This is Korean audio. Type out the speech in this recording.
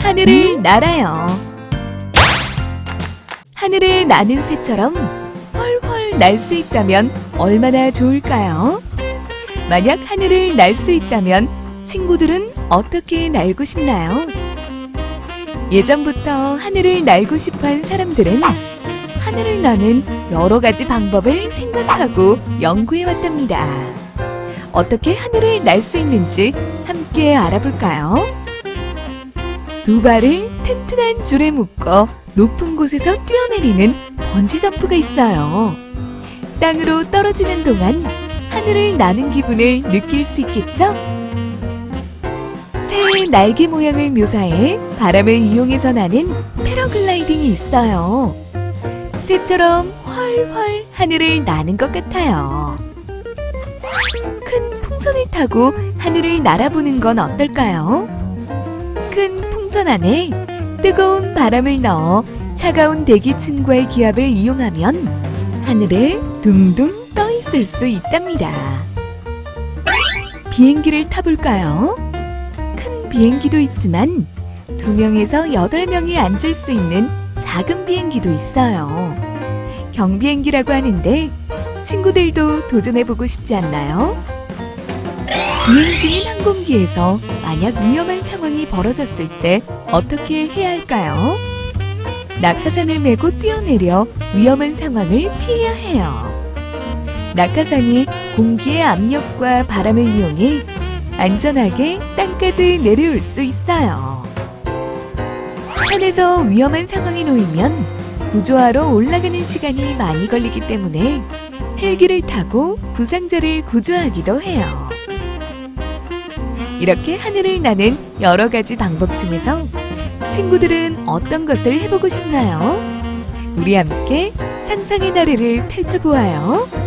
하늘을 날아요. 하늘에 나는 새처럼 훨훨 날수 있다면 얼마나 좋을까요? 만약 하늘을 날 수 있다면 친구들은 어떻게 날고 싶나요? 예전부터 하늘을 날고 싶어 한 사람들은 하늘을 나는 여러 가지 방법을 생각하고 연구해 왔답니다. 어떻게 하늘을 날 수 있는지 함께 알아볼까요? 두 발을 튼튼한 줄에 묶어 높은 곳에서 뛰어내리는 번지점프가 있어요. 땅으로 떨어지는 동안 하늘을 나는 기분을 느낄 수 있겠죠? 새의 날개 모양을 묘사해 바람을 이용해서 나는 패러글라이딩이 있어요. 새처럼 훨훨 하늘을 나는 것 같아요. 큰 풍선을 타고 하늘을 날아보는 건 어떨까요? 큰 풍선 안에 뜨거운 바람을 넣어 차가운 대기층과의 기압을 이용하면 하늘에 둥둥 떠 있을 수 있답니다. 비행기를 타볼까요? 큰 비행기도 있지만 두 명에서 여덟 명이 앉을 수 있는 작은 비행기도 있어요. 경비행기라고 하는데 친구들도 도전해보고 싶지 않나요? 비행 중인 항공기에서 만약 위험한 상황이 벌어졌을 때 어떻게 해야 할까요? 낙하산을 메고 뛰어내려 위험한 상황을 피해야 해요. 낙하산이 공기의 압력과 바람을 이용해 안전하게 땅까지 내려올 수 있어요. 산에서 위험한 상황에 놓이면 구조하러 올라가는 시간이 많이 걸리기 때문에 헬기를 타고 부상자를 구조하기도 해요. 이렇게 하늘을 나는 여러 가지 방법 중에서 친구들은 어떤 것을 해보고 싶나요? 우리 함께 상상의 나래를 펼쳐보아요.